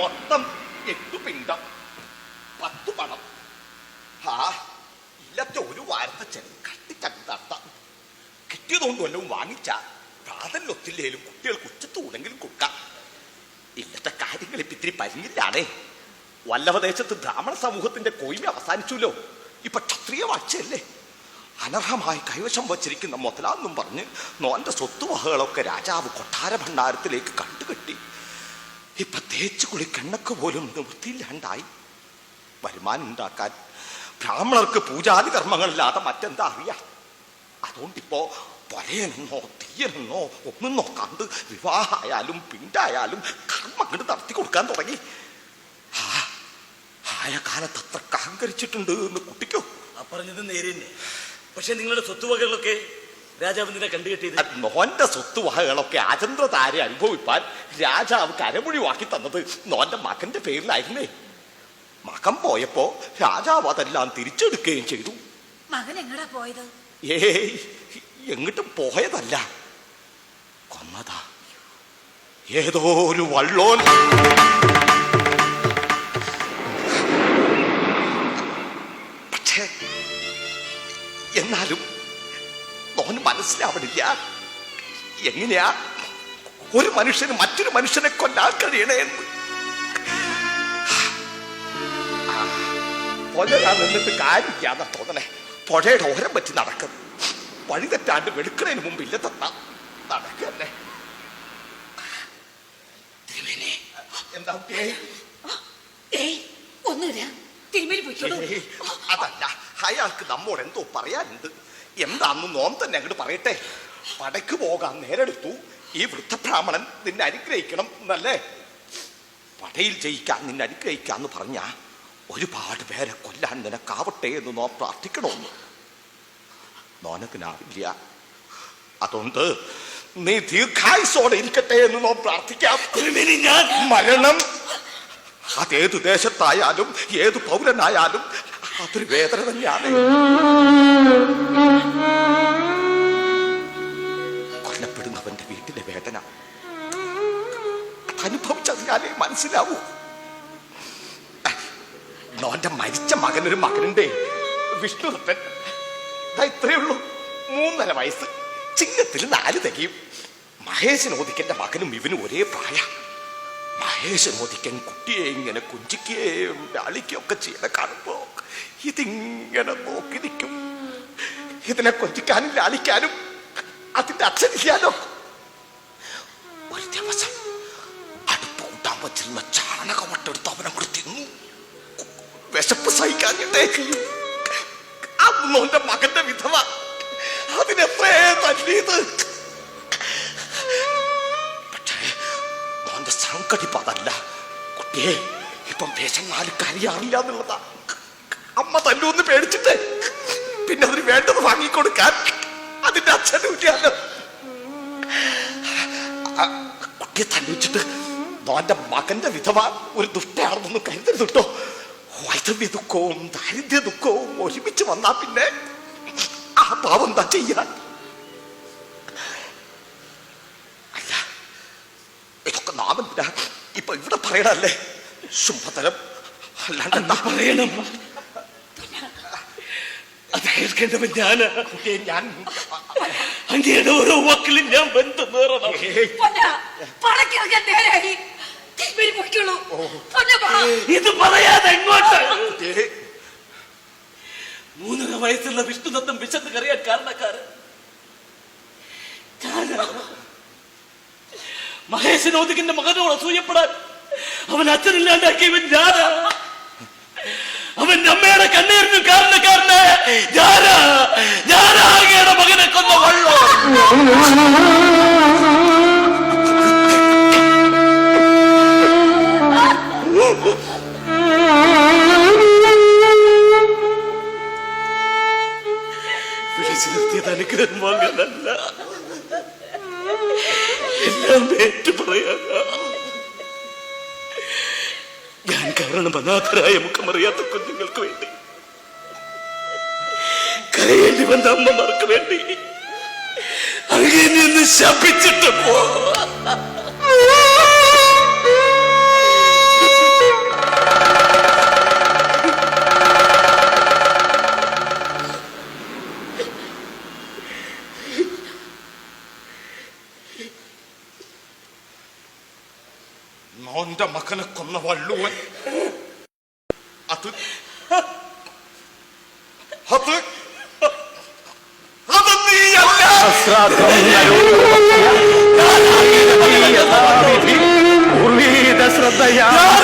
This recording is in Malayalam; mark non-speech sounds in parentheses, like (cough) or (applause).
മൊത്തം എട്ടു പിണ്ടം പത്തു പണം. ആ ഇല്ലത്തെ ഒരു വാരത്തെ ചെലവ് കട്ടിച്ചങ്ങ് നടത്താം കിട്ടിയതുകൊണ്ട് വല്ലതും വാങ്ങിച്ച. പ്രാതലൊത്തില്ലേലും കുട്ടികൾക്ക് ഉച്ചത്തൂടെങ്കിലും കൊടുക്കാം. ഇല്ലത്തെ കാര്യങ്ങൾ ഇപ്പൊ ഇത്തിരി പരിങ്ങില്ലാണേ വല്ലവദേശത്ത് ബ്രാഹ്മണ സമൂഹത്തിന്റെ കൊയ്മ അവസാനിച്ചുല്ലോ ഇപ്പൊ ക്ഷത്രിയ വാഴ്ചയല്ലേ? അനർഹമായി കൈവശം വച്ചിരിക്കുന്ന മുതലാന്നും പറഞ്ഞ് നോന്റെ സ്വത്തുവകകളൊക്കെ രാജാവ് കൊട്ടാര ഭണ്ഡാരത്തിലേക്ക് കണ്ടുകെട്ടി ഇപ്പൊ തേച്ചു കുളിക്കെണ്ണക്ക് പോലും നിവൃത്തിയില്ലാണ്ടായി വരുമാനം ഉണ്ടാക്കാൻ ബ്രാഹ്മണർക്ക് പൂജാതി കർമ്മങ്ങളില്ലാതെ മറ്റെന്താ അറിയാം? അതുകൊണ്ടിപ്പോ പൊലയനെന്നോ തീയനെന്നോ ഒന്നും നോക്കാണ്ട് വിവാഹമായാലും പിണ്ടായാലും കർമ്മങ്ങൾ നടത്തി കൊടുക്കാൻ തുടങ്ങി. ആയ കാലത്ത് അത്ര അഹങ്കരിച്ചിട്ടുണ്ട് എന്ന് കുട്ടിക്കോ? പറഞ്ഞത് നേരെ പക്ഷെ നിങ്ങളുടെ സ്വത്തുവകകളൊക്കെ രാജാവ് നിന്നെ കണ്ടുകെട്ടിയത് നോന്റെ സ്വത്തുവകകളൊക്കെ ആചന്ദ്രതാരെ അനുഭവിപ്പാൻ രാജാവ് കരമൊഴിവാക്കി തന്നത് നോന്റെ മകന്റെ പേരിലായിരുന്നേ. മകൻ പോയപ്പോ രാജാവ് അതെല്ലാം തിരിച്ചെടുക്കുകയും ചെയ്തു. മകൻ എങ്ങടാ പോയത്? ഏയ് എങ്ങോട്ടും പോയതല്ല. കൊന്നതാ. ഏതോ ഒരു വള്ളോൻ. എങ്ങനെയാ? ഒരു മനുഷ്യന് മറ്റൊരു മനുഷ്യനെ കൊല്ലാൻ കഴിയണേ എന്ന്. പൊലരാ നിന്നിട്ട് കാര്യമില്ലാന്ന തോന്നണേ. പുഴയുടെ ഓരം പറ്റി നടക്കും. വഴി തെറ്റാണ്ട് വെളുക്കണതിന് മുമ്പ് ഇല്ല തത്ത. എന്താ അതല്ല. അയാൾക്ക് നമ്മോട് എന്തോ പറയാനുണ്ട്. എന്താന്ന് നോം തന്നെ അങ്ങോട്ട് പറയട്ടെ. പടയ്ക്ക് പോകാൻ നേരെടുത്തു. ഈ വൃദ്ധബ്രാഹ്മണൻ നിന്നെ അനുഗ്രഹിക്കണം എന്നല്ലേ? പടയിൽ ജയിക്കാൻ നിന്നെ അനുഗ്രഹിക്കാന്ന് പറഞ്ഞ ഒരുപാട് പേരെ കൊല്ലാൻ നിനക്കാവട്ടെ എന്ന് നോ പ്രാർത്ഥിക്കണമെന്ന് നോനത്തിനാവില്ല അതുകൊണ്ട് നീ ദീർഘായുസോടെ ഇരിക്കട്ടെ എന്ന് നോ പ്രാർത്ഥിക്കാം. ഞാൻ മരണം അതേത് ദേശത്തായാലും ഏത് പൗരനായാലും അതൊരു വേദന തന്നെയാണ്. വീട്ടിലെ വേദന. അനുഭവിച്ചതിനാലേ മനസ്സിലാവൂ. നോന്റെ മരിച്ച മകനൊരു മകനുണ്ടേ. വിഷ്ണുദത്തൻ. ഇത്രയേ ഉള്ളൂ. മൂന്നര വയസ്സ്. ചിങ്ങത്തിൽ നാല് തികയും. മഹേശൻ ഓദിക്കന്റെ മകനും ഇവനും ഒരേ പ്രായ. മഹേശൻ ഓദിക്കൻ കുട്ടിയെ ഇങ്ങനെ കുഞ്ചിക്കുകയും അളിക്കുകയൊക്കെ ചെയ്യണ കാണുമ്പോ ഇതിങ്ങനെ നോക്കി നിൽക്കും. ഇതിനെ കൊഞ്ചിക്കാനും ലാളിക്കാനും അതിന്റെ അച്ഛനില്ലാലോ? വച്ചിരുന്ന ചാണകമട്ടെടുത്ത് അവനെ കൂടെ തിന്നു. വിശപ്പ് സഹിക്കാഞ്ഞിട്ടേ. അന്നോന്റെ മകന്റെ വിധവ. അതിനെത്രേ തല്ലിയത്. പക്ഷേ സംഘടിപ്പ് അതല്ല. കുട്ടിയെ ഇപ്പം വേഷം നാല് എന്നുള്ളതാ. അമ്മ തല്ലൂന്ന് പേടിച്ചിട്ട് പിന്നെ അതിന് വേണ്ടത് വാങ്ങിക്കൊടുക്കാൻ അതിന്റെ അച്ഛനും ഇല്ലല്ലോ കുട്ടിയെ തല്ലിച്ചിട്ട് മോന്റെ മകന്റെ വിധവ ഒരു ദുഷ്ടയാണെന്നൊന്നും കരുതരുത് കേട്ടോ വൈദ്യവ്യ ദുഃഖവും ദാരിദ്ര്യ ദുഃഖവും ഒരുമിച്ച് വന്നാ പിന്നെ ആ പാവം എന്താ ചെയ്യാൻ? അല്ല ഇതൊക്കെ നാമം എന്തിനാ? ഇപ്പൊ ഇവിടെ പറയണല്ലേ ശുഭതരം. അല്ലാണ്ട് എന്താ പറയണം. അത് കേൾക്കേണ്ടവൻ ഞാൻ അങ്ങയുടെ ഓരോ വാക്കിലും ഞാൻ ബന്ധം നേറണം തിരുമേനി പൊയ്ക്കോളൂ. ഇത് പറയാതെ എങ്ങോട്ട്? മൂന്നര വയസ്സുള്ള വിഷ്ണുദത്തം വിശന്ന് കറിയാൻ കാരണക്കാരൻ. മഹേശൻ ഓദിക്കിന്റെ മകനോട് അസൂയപ്പെടാൻ അവൻ അച്ഛനില്ലാണ്ടാക്കിയവൻ ഞാനാ. അവൻ അമ്മയുടെ കണ്ണീരിന് കാരണക്കാരന് ഞാനാ. ഞാനാകെയുടെ മകനെ കൊന്ന വള്ളോ. (laughs) (laughs) വാങ്ങാനല്ല എല്ലാം ഏറ്റു പറയാനാ ഞാൻ കാരണം അനാഥരായ മുഖമറിയാത്ത കുഞ്ഞുങ്ങൾക്ക് വേണ്ടി. കരയേണ്ടി വന്ന അമ്മമാർക്ക് വേണ്ടി. അങ്ങനെ ശപിച്ചിട്ട് പോ. Onda makanakkom na walluan. Atut. Hatut. Hatut niyalla. Hasratım yalur. Ya Rabbi, ya Rabbi, ya Rabbi, ya Rabbi, ya